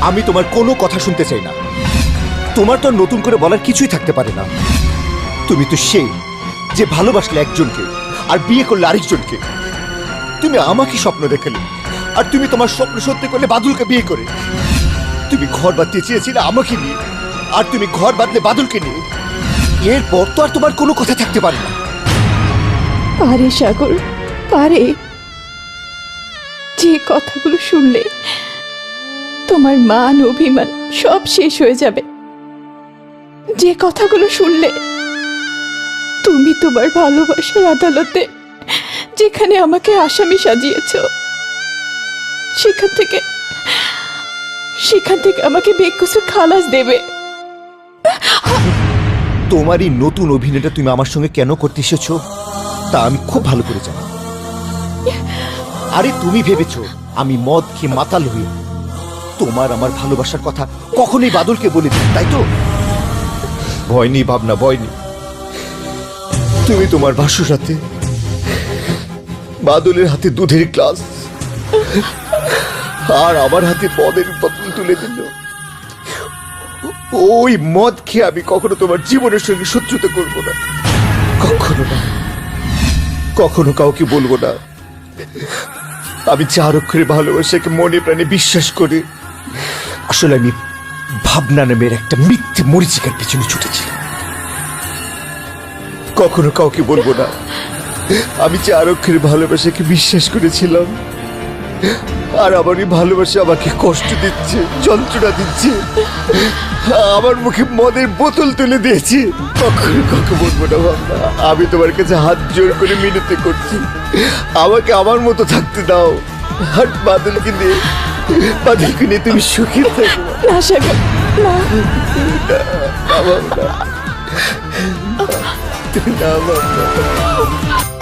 আমি তোমার কোনো কথা শুনতে চাই না। তোমার তো নতুন করে বলার কিছুই থাকতে পারে না। তুমি তো সেই যে ভালোবাসলে একজনকে আর বিয়ে করলে আরেকজনকে। তুমি আমাকে স্বপ্ন দেখালে আর তুমি তোমার স্বপ্ন সত্যি করলে বাদুলকে বিয়ে করে। তুমি ঘর বাঁধতে চেয়েছিলে আমাকে নিয়ে আর তুমি ঘর বাঁধলে বাদুলকে নিয়ে। এরপর তো আর তোমার কোনো কথা থাকতে পারে না। পারে সাগর, পারে। যে কথাগুলো শুনলে তোমার মান, অভিমান সব শেষ হয়ে যাবে। যে কথাগুলো শুনলে তুমি তোমার ভালোবাসার আদালতে যেখানে আমাকে আসামি সাজিয়েছ, সেখান থেকে সেখান থেকে আমাকে বেকসুর খালাস দেবে। তোমার এই নতুন অভিনয়টা তুমি আমার সঙ্গে কেন করতে এসেছ, তা আমি খুব ভালো করে জানি। আরে তুমি ভেবেছো আমি মদ খেয়ে মাতাল হয়ে তোমার আমার ভালোবাসার কথা কখনোই বাদলকে বলে দিই তাই তো? ভয় নেই, ভাবনা, ভয় নেই। তুমি তোমার ভাসুর সাথে বাদলের হাতে দুধের গ্লাস আর আমার হাতে মদের বোতল তুলে দিল। ওই মদ খেয়ে আমি কখনো তোমার জীবনের সঙ্গে শত্রুতা করব না। কখনো না। কখনো কাউকে বলব না। আমি চার অক্ষরে ভালোবাসাকে মনে প্রাণে বিশ্বাস করে। আসলে আমি ভাবনা নামের একটা মিথ্যে মরিচিকার পেছনে ছুটেছিলাম। কখনো কাউকে বলব না। আমি যে অক্ষরে ভালোবাসাকে বিশ্বাস করেছিলাম, আর আমার এই ভালোবাসা আমাকে কষ্ট দিচ্ছে, যন্ত্রণা দিচ্ছে, আমার মুখে মদের বোতল তুলে দিয়েছে। কখনো কাউকে বলব না ভাবনা আমি তোমার কাছে হাত জোর করে মিনতি করছি। আমাকে আমার মতো থাকতে দাও। হাট বাদলকে নিয়ে বাদলকে নিয়ে তুমি সুখী থাকো। না সাগর না। না ভাবনা না। ভাবনা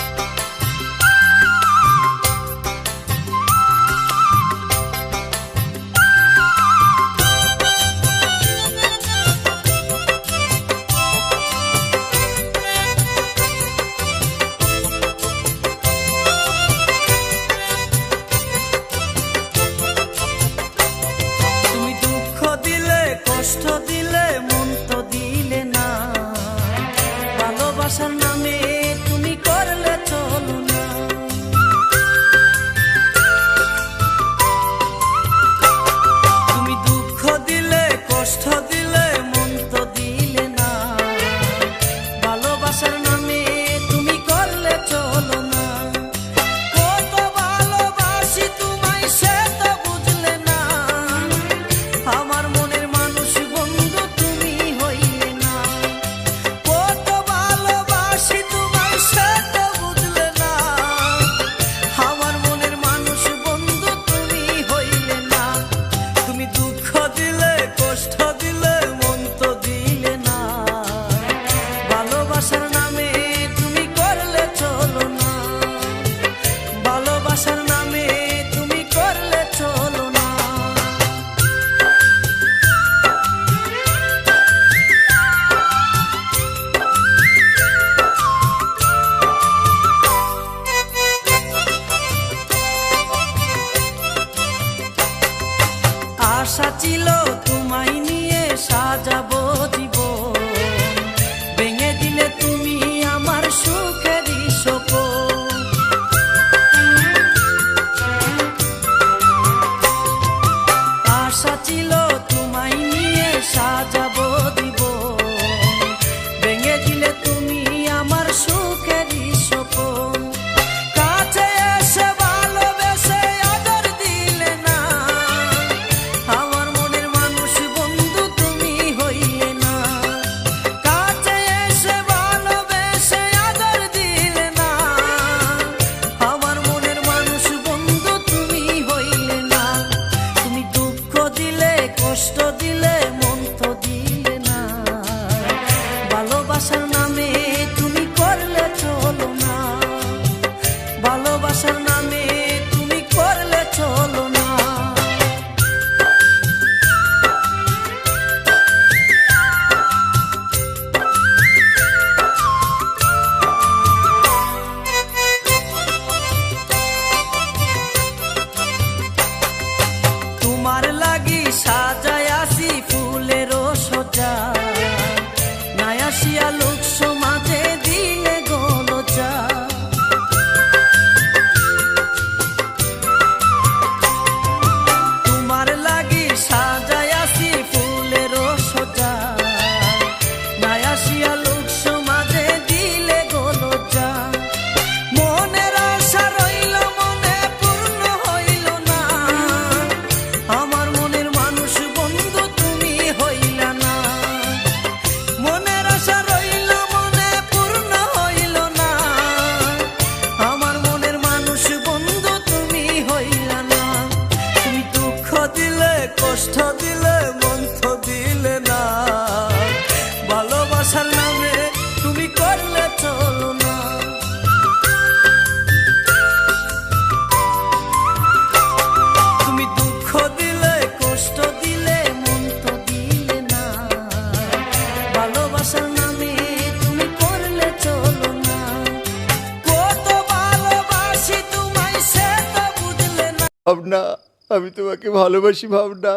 ভাবনা, আমি তোমাকে ভালোবাসি, ভাবনা।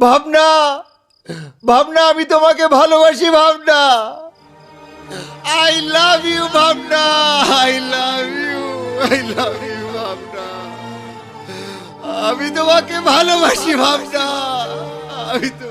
ভাবনা ভাবনা, আমি তোমাকে ভালোবাসি, Bhabna. I love you Bhabna. I love you I love you Bhabna. আমি তোমাকে ভালোবাসি, ভাবনা। আমি তো